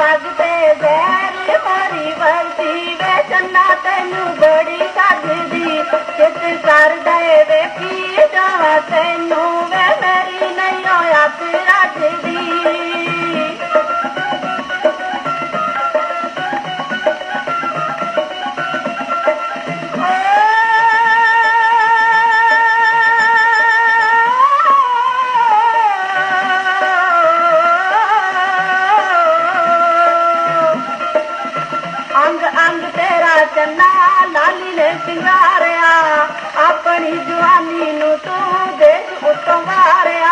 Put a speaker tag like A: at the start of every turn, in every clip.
A: ਨਾਭੀ ਪੱਗ ਤੇ ਜ਼ਹਿਰ ਮਾਰੀ ਵਰਦੀ ਵੇ, ਚੰਨਾ ਤੈਨੂੰ ਬੜੀ ਸੱਜਦੀ ਚਿੱਤ ਕਰ ਦੇ ਵੇਖੀ ਜਾਵਾਂ ਤੈਨੂੰ ਤੇਰਾ ਚੰਨਾ ਲਾਲੀ ਨੇ ਸਿੰਗਾਰਿਆ ਆਪਣੀ ਜਵਾਨੀ ਨੂੰ ਤੂੰ ਦੇਖ ਉਤੋਂ ਵਾਰਿਆ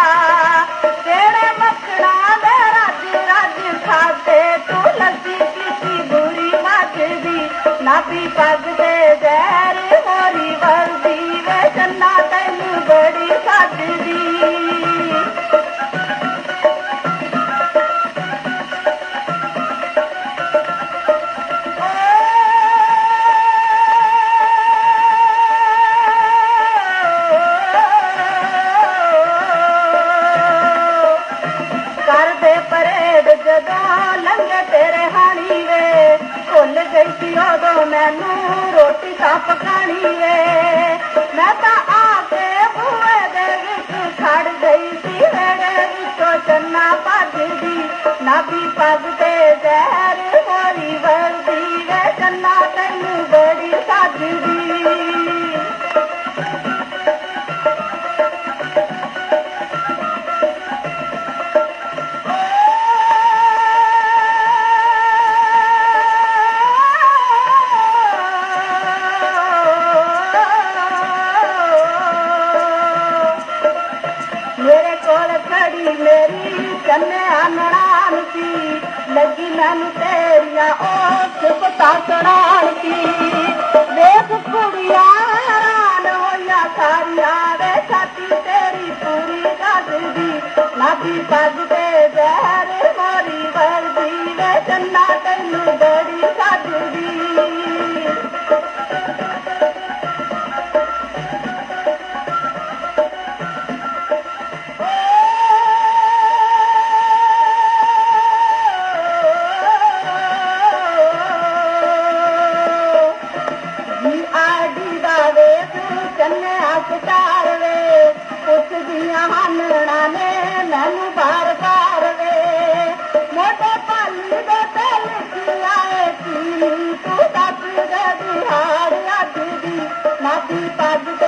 A: ਤੇਰੇ ਮੱਖਣਾ ਦੇ ਰੱਜ ਰੱਜ ਖਾਦੇ ਤੂੰ ਲੱਸੀ ਪੀਤੀ ਬੁਰੀ ਮੱਚਦੀ ਨਾਭੀ ਪੱਗ ਤੇ ਜ਼ਹਿਰ ਗਈ ਸੀ ਉਦੋਂ ਮੈਨੂੰ ਰੋਟੀ ਤਾਂ ਪਕਾਣੀ ਵੇ ਮੈਂ ਤਾਂ ਆ ਕੇ ਬੂਹੇ ਦੇ ਵਿੱਚ ਖੜ ਗਈ ਸੀ ਵੇੜੇ ਵਿੱਚੋਂ ਚੰਨਾ ਭੱਜਦੀ, ਨਾਭੀ ਪੱਗ ਤੇ ਜ਼ਹਿਰ ਮੇਰੀ ਕੰਨਿਆ ਨਣਾਨ ਲੱਗੀ ਮੈਨੂੰ ਤੇਰੀਆਂ ਉਹ ਸੁਪਤਾ ਸੁਣਾਣ ਵੇਖ ਕੁੜੀਆਂ ਹੈਰਾਨ ਹੋਈਆਂ, ਸਾਰੀਆਂ ਵੇ ਛਾਤੀ ਤੇਰੀ ਪੂਰੀ ਗੱਜਦੀ ਨਾਭੀ ਪੱਗ ਤੇ ਜ਼ਹਿਰ ਮੋਰੀ ਵਰਦੀ ਵੇ ਚੰਨਾ ਤੈਨੂੰ ਬੜੀ ਸੱਜਦੀ। ਵੇਖ ਕੰਨਿਆ ਸਟਾਰ ਵੇ ਪੁੱਛਦੀਆਂ ਹਨਣਾ ਨੇ ਮੈਨੂੰ ਬਾਰ ਬਾਰ ਵੇ। ਮੋਟੇ ਪਾਲੀ ਦੇ ਤੇ ਲਿਖੀ ਆਏ ਕੀ ਤੂੰ ਦੱਸ ਦੇ ਦਿਹਾੜ ਅੱਜ ਦੀ ਨਾਭੀ ਪੱਗ